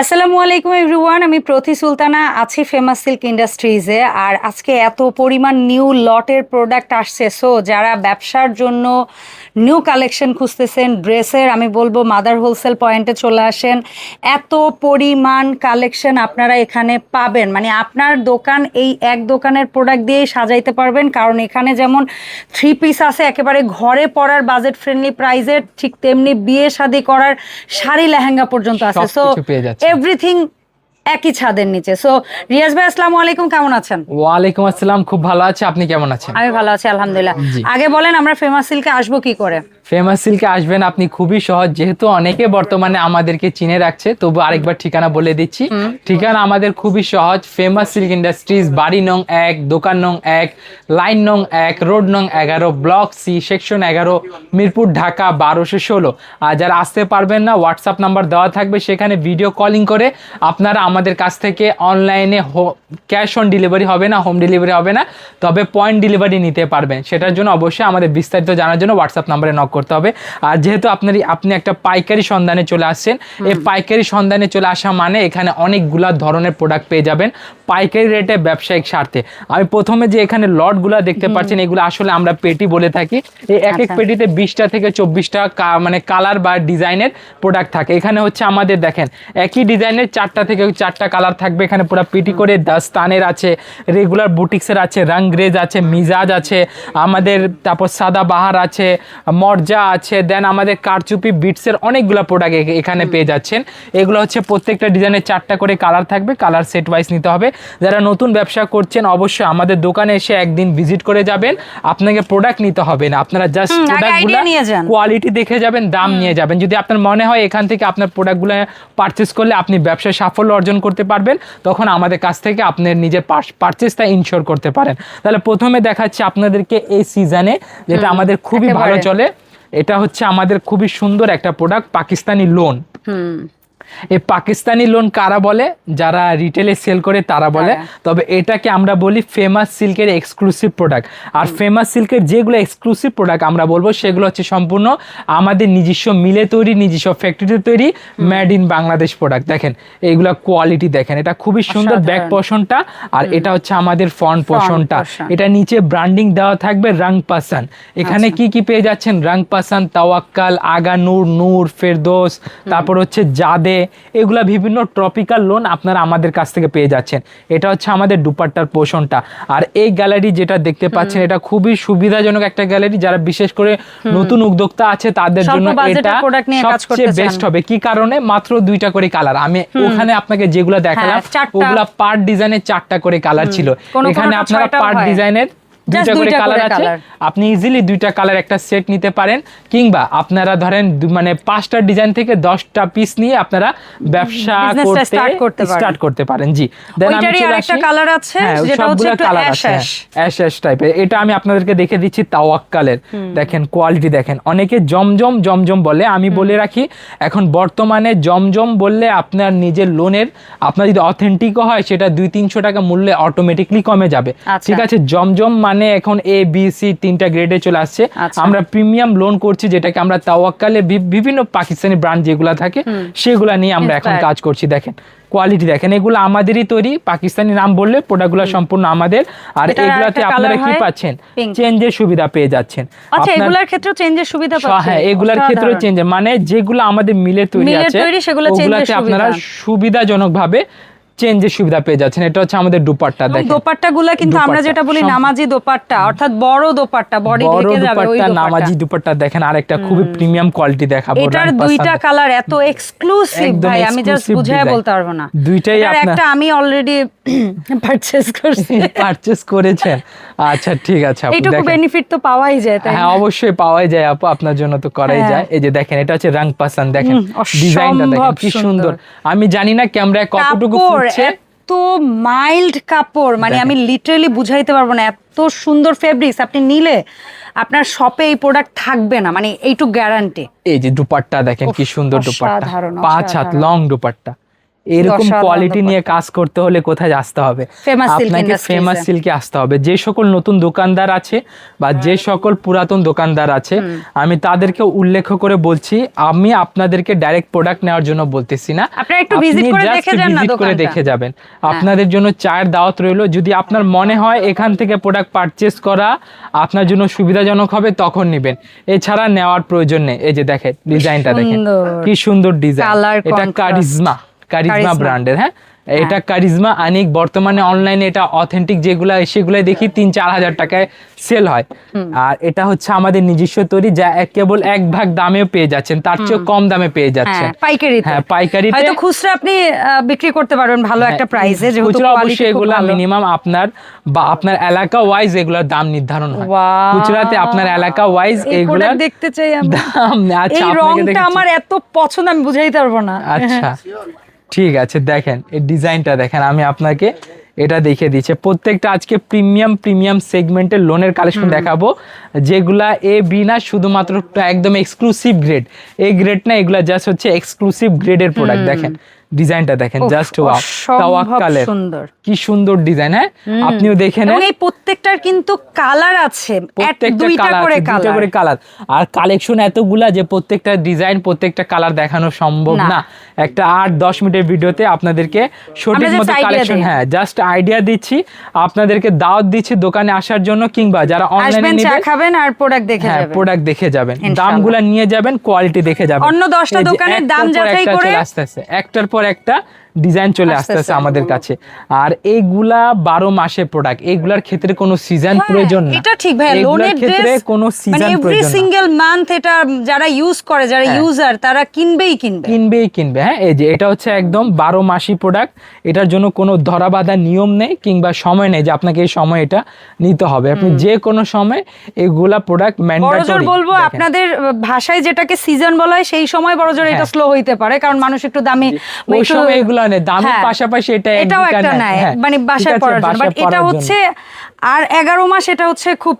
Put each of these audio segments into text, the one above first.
আসসালামু আলাইকুম এভরিওয়ান আমি প্রতি সুলতানা আছি ফেমাস সিল্ক ইন্ডাস্ট্রিজে আর আজকে এত পরিমাণ নিউ লটের প্রোডাক্ট আসছে সো যারা ব্যবসার জন্য নিউ কালেকশন খুঁজতেছেন ড্রেসের আমি বলব মাদার হোলসেল পয়েন্টে চলে আসেন এত পরিমাণ কালেকশন আপনারা এখানে পাবেন। মানে আপনার দোকান এই এক দোকানের প্রোডাক্ট দিয়েই সাজাইতে পারবেন কারণ এখানে যেমন থ্রি পিস আছে একেবারে ঘরে পড়ার বাজেট ফ্রেন্ডলি প্রাইজের ঠিক তেমনি বিয়ে শাদি করার শাড়ি লেহেঙ্গা পর্যন্ত আছে। সো সবকিছু পেয়ে যাচ্ছেন। এভরিথিং একই ছাদের নিচে। সো রিয়াজ ভাই আসসালামু আলাইকুম কেমন আছেন? ওয়ালাইকুম আসসালাম খুব ভালো আছে। আপনি কেমন আছেন? আমি ভালো আছি আলহামদুলিল্লাহ। আগে বলেন আমরা ফেমাস সিল্কে আসব কি করে? ফেমাস সিল্কে আসবেন আপনি খুবই সহজ। যেহেতু অনেকে বর্তমানে আমাদেরকে চিনে রাখছে তবু আরেকবার ঠিকানা বলে দিচ্ছি। ঠিকানা আমাদের খুবই সহজ। ফেমাস সিল্ক ইন্ডাস্ট্রিজ বাড়ি নং এক দোকান নং এক লাইন নং এক রোড নং এগারো ব্লক সি সেকশন এগারো মিরপুর ঢাকা বারোশো ষোলো। আর যারা আসতে পারবেন না হোয়াটসঅ্যাপ নাম্বার দেওয়া থাকবে সেখানে ভিডিও কলিং করে আপনারা আমাদের কাছ থেকে অনলাইনে হো ক্যাশ অন ডেলিভারি হবে না হোম ডেলিভারি হবে না তবে পয়েন্ট ডেলিভারি নিতে পারবেন। সেটার জন্য অবশ্যই আমাদের বিস্তারিত জানার জন্য হোয়াটসঅ্যাপ নাম্বারে নক করতে হবে। আর যেহেতু আপনার আপনি একটা পাইকারি সন্ধানে চলে আসছেন এই পাইকারি সন্ধানে চলে আসা মানে এখানে অনেকগুলা ধরনের প্রোডাক্ট পেয়ে যাবেন পাইকারি রেটে ব্যবসায়িক স্বার্থে। আমি প্রথমে যে এখানে লটগুলা দেখতে পাচ্ছেন এগুলো আসলে আমরা পেটি বলে থাকি। এই এক এক আচ্ছা। পেটিতে বিশটা থেকে চব্বিশটা মানে কালার বা ডিজাইনের প্রোডাক্ট থাকে। এখানে হচ্ছে আমাদের দেখেন একই ডিজাইনের চারটা থেকে চারটা কালার থাকবে এখানে পুরো পেটি করে দাস্তানের আছে রেগুলার বুটিক্সের আছে রাংগ্রেজ আছে মিজাজ আছে আমাদের তারপর সাদা বাহার আছে মর্জা আছে দেন আমাদের কারচুপি বিটসের অনেকগুলো প্রোডাক্ট এখানে পেয়ে যাচ্ছেন। এগুলো হচ্ছে প্রত্যেকটা ডিজাইনের চারটা করে কালার থাকবে কালার সেট ওয়াইজ নিতে হবে। যারা নতুন ব্যবসা করছেন অবশ্যই আমাদের দোকানে এসে একদিন ভিজিট করে যাবেন। আপনাকে প্রোডাক্ট নিতে হবে না আপনারা জাস্ট প্রোডাক্টগুলো নিয়ে যান। কোয়ালিটি দেখে যাবেন দাম নিয়ে যাবেন। যদি আপনার মনে হয় এখান থেকে আপনার প্রোডাক্টগুলো পারচেস করলে আপনি ব্যবসায় সাফল্য অর্জন করতে পারবেন তখন আমাদের কাছ থেকে আপনার নিজের পারচেসটা ইনশোর করতে পারেন। তাহলে প্রথমে দেখাচ্ছি আপনাদেরকে এই সিজনে যেটা আমাদের খুবই ভালো চলে। এটা হচ্ছে আমাদের খুবই সুন্দর একটা প্রোডাক্ট পাকিস্তানি লোন এই পাকিস্তানি লোন কারা বলে? যারা রিটেলে সেল করে তারা বলে। তবে এটাকে আমরা বলি ফেমাস সিল্কের এক্সক্লুসিভ প্রোডাক্ট আর ফেমাস সিল্কের যেগুলো এক্সক্লুসিভ প্রোডাক্ট আমরা বলব সেগুলো হচ্ছে সম্পূর্ণ আমাদের নিজস্ব মিলে তৈরি নিজস্ব ফ্যাক্টরিতে তৈরি মেড ইন বাংলাদেশ প্রোডাক্ট দেখেন এইগুলো কোয়ালিটি দেখেন। এটা খুবই সুন্দর ব্যাক। পোষণটা আর এটা হচ্ছে আমাদের ফ্রন্ট পোষণটা এটা নিচে ব্র্যান্ডিং দেওয়া থাকবে রং পাসান এখানে আচ্ছা। কি কি পেয়ে যাচ্ছেন? রং পাসান তাওয়াক্কাল আগা নূর নূর ফেরদোস তারপর হচ্ছে জাদে এগুলা বিভিন্ন ট্রপিক্যাল লোন আপনারা আমাদের কাছ থেকে পেয়ে যাচ্ছেন। এটা হচ্ছে আমাদের দুপাট্টার পোষণটা। আর এই গ্যালারি যেটা দেখতে পাচ্ছেন এটা খুবই সুবিধাজনক একটা গ্যালারি যারা বিশেষ করে নতুন উদ্যোক্তা আছে তাদের জন্য এটা সবচেয়ে বেস্ট হবে। কি কারণে? মাত্র দুইটা করে কালার আমি ওখানে আপনাকে যেগুলো দেখালাম হ্যাঁ। ওগুলা পার ডিজাইনের চারটা করে কালার ছিল। এখানে আপনারা ছয়টাও পার হয়। ডিজাইনের দুইটা করে কালার আছে। আপনি ইজিলি দুইটা কালার একটা সেট নিতে পারেন কিংবা আপনারা ধরেন মানে পাঁচটা ডিজাইন থেকে দশটা পিস নিয়ে আপনারা ব্যবসা করতে। স্টার্ট করতে পারেন। জি। Colour আছে, হ্যাঁ, টাইপের এটা আমি আপনাদেরকে দেখে দিচ্ছি তাওয়াক্কালের। দেখেন কোয়ালিটি দেখেন। অনেকে জমজম জমজম বলে আমি বলে রাখি এখন বর্তমানে জমজম বললে আপনার নিজের লোনের আপনার যদি অথেন্টিকও হয় সেটা দুই তিনশো টাকা মূল্যে অটোমেটিকলি কমে যাবে। আচ্ছা। ঠিক আছে জমজম মানে এখন এ বি সি তিনটা গ্রেডে চলে আসছে। আচ্ছা। আমরা প্রিমিয়াম লোন করছি যেটাকে আমরা তাওয়াক্কালে বিভিন্ন পাকিস্তানি ব্র্যান্ড যেগুলো থাকে সেগুলা নিয়ে আমরা এখন কাজ করছি দেখেন। কোয়ালিটি দেখেন এগুলো আমাদেরই তৈরি পাকিস্তানি নাম বললে প্রোডাক্টগুলো সম্পূর্ণ আমাদের। আর এগুলাতে আপনারা কি পাচ্ছেন? চেঞ্জের সুবিধা পেয়ে যাচ্ছেন। আচ্ছা এগুলার ক্ষেত্রেও চেঞ্জের সুবিধা স- পাচ্ছে হ্যাঁ এগুলার ক্ষেত্রে চেঞ্জ মানে যেগুলো আমাদের মিলে তৈরি আছে তৈরি সেগুলো change এর ওগুলাতে আপনারা সুবিধা। চেঞ্জের সুবিধা পেয়ে যাচ্ছেন। এটা হচ্ছে আমাদের দুপাট্টা দেখেন। দোপাট্টা গুলা কিন্তু আমরা যেটা বলি নামাজি দোপাট্টা অর্থাৎ বড় দোপাট্টা বডি ঢেকে যাবে ওই দুপাট্টা। নামাজি দুপাট্টা দেখেন আরেকটা খুবই প্রিমিয়াম কোয়ালিটি দেখাবো এটার দুইটা কালার এত এক্সক্লুসিভ ভাই আমি জাস্ট বুঝায় বলতে পারব না। দুইটাই আপনার- একটা আমি অলরেডি পারচেজ করছি। পারচেজ করেছেন। আচ্ছা ঠিক আছে আপু এইটুকু বেনিফিট তো পাওয়াই যায় তাই হ্যাঁ অবশ্যই পাওয়াই যায় আপু আপনার জন্য তো করাই হ্যাঁ। যায়। এই যে দেখেন এটা হচ্ছে রং পাসান দেখেন। ডিজাইনটা দেখেন কি সুন্দর। আমি জানি না ক্যামেরায় কতটুকু ফুটছে এত মাইল্ড কাপড় মানে আমি লিটারালি বুঝাইতে পারব না এত সুন্দর ফেব্রিক্স আপনি নিলে আপনার শপে এই প্রোডাক্ট থাকবে না মানে এইটু গ্যারান্টি এই যে দুপাট্টা দেখেন কি সুন্দর দুপাট্টা। পাঁচ হাত লং দুপাট্টা। এরকম কোয়ালিটি নিয়ে কাজ করতে হলে কোথায় আসতে হবে? আপনাকে ফেমাস সিল্কে আসতে হবে। যে সকল নতুন দোকানদার আছে বা যে সকল পুরাতন দোকানদার আছে আমি তাদেরকে উল্লেখ করে বলছি আমি আপনাদেরকে ডাইরেক্ট প্রোডাক্ট নেওয়ার জন্য বলতেছি না। একটু visit করে দেখে যান না করে দেখে যাবেন। আপনাদের জন্য চায়ের দাওয়াত রইল। যদি আপনার মনে হয় এখান থেকে প্রোডাক্ট পারচেস করা আপনার জন্য সুবিধাজনক হবে তখন নেবেন। এছাড়া নেওয়ার প্রয়োজন নেই। এই যে দেখেন ডিজাইনটা দেখেন। কি সুন্দর ডিজাইন এটা কারিজমা কারিজমা Karizma। ব্র্যান্ডের হ্যাঁ এটা কারিজমা আনিক বর্তমানে অনলাইনে এটা অথেন্টিক যেগুলা সেগুলো দেখি তিন চার হাজার টাকায় সেল হয়। আর এটা হচ্ছে আমাদের নিজস্ব তৈরি যা কেবল এক ভাগ দামেও পেয়ে যাচ্ছেন তার চেয়ে কম দামে পেয়ে যাচ্ছেন। হ্যাঁ পাইকারিতে। হ্যাঁ পাইকারিতে। হয়তো খুচরা আপনি বিক্রি করতে পারবেন ভালো একটা প্রাইসে যেহেতু খুচরা অবশ্যই এগুলা মিনিমাম আপনার বা আপনার এলাকা ওয়াইজ এগুলোর দাম নির্ধারণ হয়! খুচরাতে আপনার এলাকা ওয়াইজ প্রোডাক্ট দেখতে চাই আমি। দাম আচ্ছা এই রংটা আমার এত পছন্দ আমি বুঝাইতে পারব না। আচ্ছা। ঠিক আছে দেখেন এই ডিজাইনটা দেখেন আমি আপনাকে এটা দেখিয়ে দিচ্ছে। প্রত্যেকটা আজকে প্রিমিয়াম প্রিমিয়াম সেগমেন্টের লোনের কালেকশন দেখাবো। যেগুলা এ বি না শুধুমাত্র একদম এক্সক্লুসিভ গ্রেড এ গ্রেড না এগুলা জাস্ট হচ্ছে এক্সক্লুসিভ গ্রেডের প্রোডাক্ট দেখেন। ডিজাইনটা দেখেন জাস্ট ওয়াও তাওয়াক্কালের। সুন্দর। কি সুন্দর ডিজাইন হ্যাঁ? আপনিও দেখে এবং নেন। এই প্রত্যেকটার কিন্তু কালার আছে প্রত্যেকটা দুইটা করে দুইটা কালার। করে কালার। আর কালেকশন এতগুলা যে প্রত্যেকটা ডিজাইন প্রত্যেকটা কালার দেখানো সম্ভব না। একটা আট দশ মিনিটের ভিডিওতে আপনাদেরকে সঠিক মতো কালেকশন হ্যাঁ জাস্ট আইডিয়া দিচ্ছি। আপনাদেরকে দাওয়াত দিচ্ছি দোকানে আসার জন্য কিংবা যারা অনলাইনে নেবেন খাবেন আর প্রোডাক্ট দেখে হ্যাঁ যাবেন। প্রোডাক্ট দেখে যাবেন। দামগুলা নিয়ে যাবেন কোয়ালিটি দেখে যাবেন। অন্য দশটা এই যে দোকানের একটার দাম যাচাই করে- চলে আসতেছে। একটার পর একটা ডিজাইন চলে আসতেছে। আমাদের কাছে। আর এইগুলা বারো মাসের প্রোডাক্ট এইগুলার ক্ষেত্রে কোনো সিজন হ্যাঁ, প্রয়োজন না। এটা ঠিক ভাই লোনের ক্ষেত্রে কোনো মানে সিজন প্রয়োজন না। সিঙ্গেল মান্থ এটা যারা ইউজ করে যারা হ্যাঁ। ইউজার তারা কিনবেই কিনবে। কিনবেই কিনবে হ্যাঁ? এই যে এটা হচ্ছে একদম বারো মাসি প্রোডাক্ট এটার জন্য কোনো ধরা বাঁধা নিয়ম নেই কিংবা সময় নেই যে আপনাকে এই সময় এটা নিতে হবে। আপনি যে কোনো সময় এগুলা প্রোডাক্ট ম্যান্ডেটরি বলব আপনাদের ভাষায় যেটাকে সিজন বলা হয় সেই সময় বড়জোর এটা হ্যাঁ। স্লো হইতে পারে কারণ মানুষ একটু দামি ওই সময় এগুলো নেই দামের হ্যাঁ, পাশাপাশি এটা এটাও একটা। নেয় হ্যাঁ, মানে বাসায় পড়ার জন্য। বাট এটা হচ্ছে আর এগারো মাস এটা হচ্ছে খুব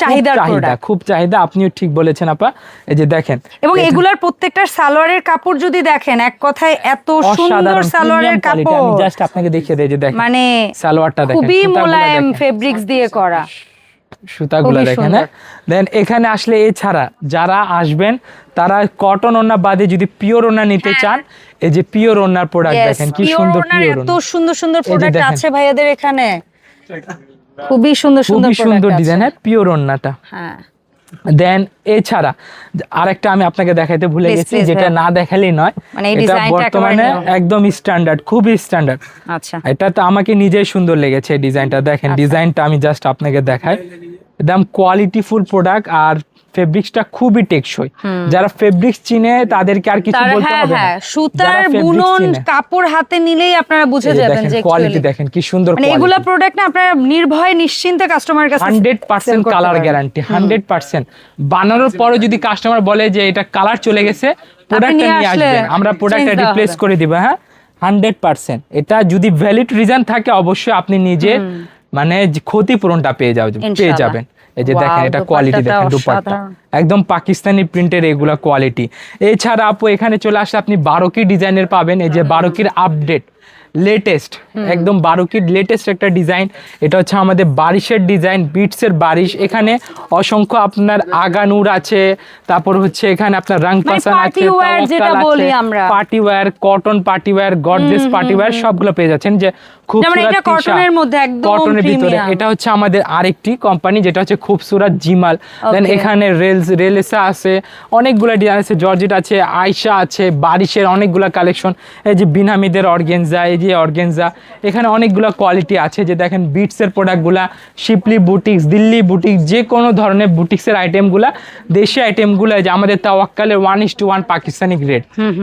চাহিদার চাহিদা প্রোডাক্ট খুব চাহিদা আপনিও ঠিক বলেছেন আপা। এই যে দেখেন এবং এগুলার প্রত্যেকটার সালোয়ারের কাপড় যদি দেখেন এক কথায় এত সুন্দর সালোয়ারের আমি কাপড়। জাস্ট আপনাকে দেখিয়ে দেই যে দেখেন মানে সালোয়ারটা দেখেন খুবই মোলায়েম ফেব্রিক্স দিয়ে করা। সুতাগুলো দেখেন হ্যাঁ? দেন এখানে আসলে এছাড়া যারা আসবেন তারা কটন ওনা বাদে যদি পিওর ওনা নিতে চান এই যে পিওর ওনার প্রোডাক্ট দেখেন কি সুন্দর পিওর এত সুন্দর সুন্দর প্রোডাক্ট আছে ভাইয়াদের এখানে। খুবই সুন্দর সুন্দর খুবই সুন্দর। ডিজাইন হ্যাঁ? পিওর ওনাটা হ্যাঁ। দেন এছাড়া আরেকটা আমি আপনাকে দেখাইতে ভুলে গেছি যেটা না দেখালেই নয় মানে এই এটা ডিজাইনটা বর্তমানে একদম স্ট্যান্ডার্ড খুবই স্ট্যান্ডার্ড আচ্ছা। এটা তো আমাকে নিজেই সুন্দর লেগেছে ডিজাইনটা দেখেন আচ্ছা। ডিজাইনটা আমি জাস্ট আপনাকে দেখাই। একদম কোয়ালিটিফুল প্রোডাক্ট আর ফেব্রিক্সটা খুবই টেকসই। যারা ফেব্রিক্স চিনে তাদেরকে আর কিছু বলতে হ্যাঁ হবে না। হ্যাঁ সুতার বুনন কাপড় হাতে নিলেই আপনারা বুঝে যাবেন যে কোয়ালিটি দেখেন কি সুন্দর মানে এগুলা প্রোডাক্ট না আপনারা নির্ভয় নিশ্চিন্তে কাস্টমার কাছে হান্ড্রেড পার্সেন্ট sell করতে কালার গ্যারান্টি হান্ড্রেড পার্সেন্ট বানানোর পরে যদি কাস্টমার বলে যে এটা কালার চলে গেছে প্রোডাক্টটা নিয়ে আসবেন আমরা প্রোডাক্টটা রিপ্লেস করে দিব হ্যাঁ? হান্ড্রেড পার্সেন্ট এটা যদি ভ্যালিড রিজন থাকে অবশ্যই আপনি নিজে মানে ক্ষতিপূরণটা পেয়ে যাবে পেয়ে যাবেন। এই যে দেখেন এটা কোয়ালিটি দেখেন দুপাট্টা। একদম পাকিস্তানি প্রিন্টের এগুলা কোয়ালিটি এছাড়া আপু এখানে চলে আসলে আপনি বারোকি ডিজাইনের পাবেন। এই যে বারোকির আপডেট লেটেস্ট একদম বারোকির লেটেস্ট একটা ডিজাইন এটা হচ্ছে আমাদের বারিশের ডিজাইন বিটসের বারিশ। এখানে অসংখ্য আপনার আগানুর আছে তারপর হচ্ছে এখানে আপনার রং পাসান মানে আছে বলি আমরা। Party wear cotton party wear Godrej party wear সবগুলো পেয়ে যাচ্ছেন যে খুব কটনের মধ্যে একদম কটনের ভিতরে। এটা হচ্ছে আমাদের আরেকটি কোম্পানি যেটা হচ্ছে খুবসুরাত জিমাল। দেন এখানে রেলস রেলেসা আছে অনেকগুলো ডিজাইন আছে জর্জেট আছে আয়শা আছে বারিশের অনেকগুলো কালেকশন এই যে বিনামিদের অর্গেনজা এই যে অর্গেনজা। এখানে অনেকগুলো কোয়ালিটি আছে যে দেখেন বিটসের প্রোডাক্টগুলা শিপলি বুটিক্স দিল্লি বুটিক্স যে কোনো ধরনের বুটিক্সের আইটেমগুলা দেশি আইটেমগুলো যে আমাদের তাওয়াক্কালের one is to one Pakistani grade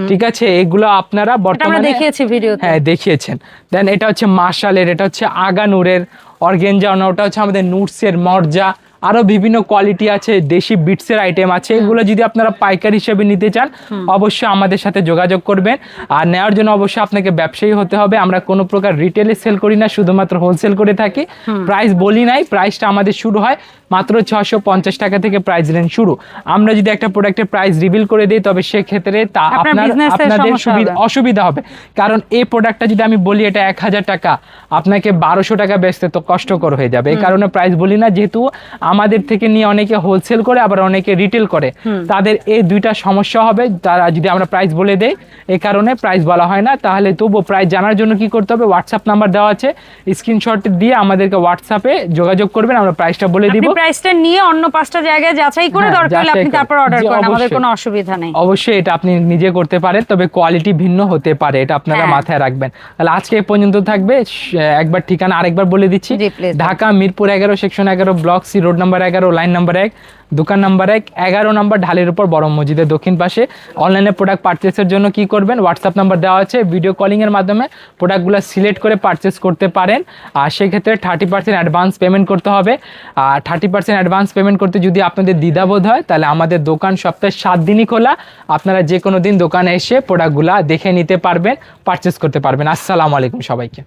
ঠিক আছে? এগুলো আপনারা বর্তমানে দেখিয়েছি ভিডিওতে। হ্যাঁ দেখিয়েছেন। দেন এটা হচ্ছে মার্শালের এটা হচ্ছে আগানুরের অর্গেঞ্জা ওটা হচ্ছে আমাদের নুটসের মর্জা। আরও বিভিন্ন কোয়ালিটি আছে দেশি বিটসের আইটেম আছে এগুলো যদি আপনারা পাইকারি হিসেবে নিতে চান অবশ্যই আমাদের সাথে যোগাযোগ করবেন। আর নেওয়ার জন্য অবশ্যই আপনাকে ব্যবসায়ী হতে হবে। আমরা কোনো প্রকার রিটেলে সেল করি না শুধুমাত্র হোলসেল করে থাকি। প্রাইস বলি নাই প্রাইসটা আমাদের শুরু হয় মাত্র ছশো পঞ্চাশ টাকা থেকে প্রাইস রেঞ্জ শুরু। আমরা যদি একটা প্রোডাক্টের প্রাইস রিভিল করে দিই তবে সেক্ষেত্রে তা আপনার আপনাদের সুবিধা অসুবিধা হবে। কারণ এই প্রোডাক্টটা যদি আমি বলি এটা এক হাজার টাকা আপনাকে বারোশো টাকা বেচতে তো কষ্টকর হয়ে যাবে। এই কারণে প্রাইস বলি না যেহেতু আমাদের থেকে নিয়ে অনেকে হোলসেল করে আবার অনেকে রিটেল করে। তাদের এই দুইটা সমস্যা হবে। তারা যদি আমরা প্রাইস বলে দেই এই কারণে প্রাইস বলা হয় না। তাহলে তবুও প্রাইস জানার জন্য কি করতে হবে? হোয়াটসঅ্যাপ নাম্বার দেওয়া আছে। স্ক্রিনশট দিয়ে আমাদেরকে হোয়াটসঅ্যাপে যোগাযোগ করবেন। আমরা প্রাইসটা বলে দিব। প্রাইসটা নিয়ে অন্য পাঁচটা জায়গায় যাচাই করে হ্যাঁ, দরকার হলে আপনি তারপর অর্ডার করেন। আমাদের কোনো অসুবিধা নেই। অবশ্যই এটা আপনি নিজে করতে পারেন তবে কোয়ালিটি ভিন্ন হতে পারে। এটা আপনারা হ্যাঁ। মাথায় রাখবেন। তাহলে আজকে পর্যন্ত থাকবে। একবার ঠিকানা আরেকবার বলে দিচ্ছি। ঢাকা মিরপুর এগারো সেকশন এগারো ব্লক সি রোড নাম্বার এগারো, লাইন নাম্বার এক, দোকান নাম্বার এক, এগারো নাম্বার ঢালের উপর বড় মসজিদের দক্ষিণ পাশে। অনলাইনে প্রোডাক্ট পারচেসের জন্য কি করবেন? হোয়াটসঅ্যাপ নাম্বার দেওয়া আছে ভিডিও কলিংয়ের মাধ্যমে প্রোডাক্টগুলো সিলেক্ট করে পারচেস করতে পারেন। আর সেক্ষেত্রে থার্টি পার্সেন্ট অ্যাডভান্স পেমেন্ট করতে হবে। আর থার্টি পার্সেন্ট অ্যাডভান্স পেমেন্ট করতে যদি আপনাদের দ্বিধাবোধ হয়, তাহলে আমাদের দোকান সপ্তাহে সাত দিনই খোলা। আপনারা যে কোনো দিন দোকানে এসে প্রোডাক্টগুলো দেখে নিতে পারবেন পারচেস করতে পারবেন। আসসালামু আলাইকুম সবাইকে।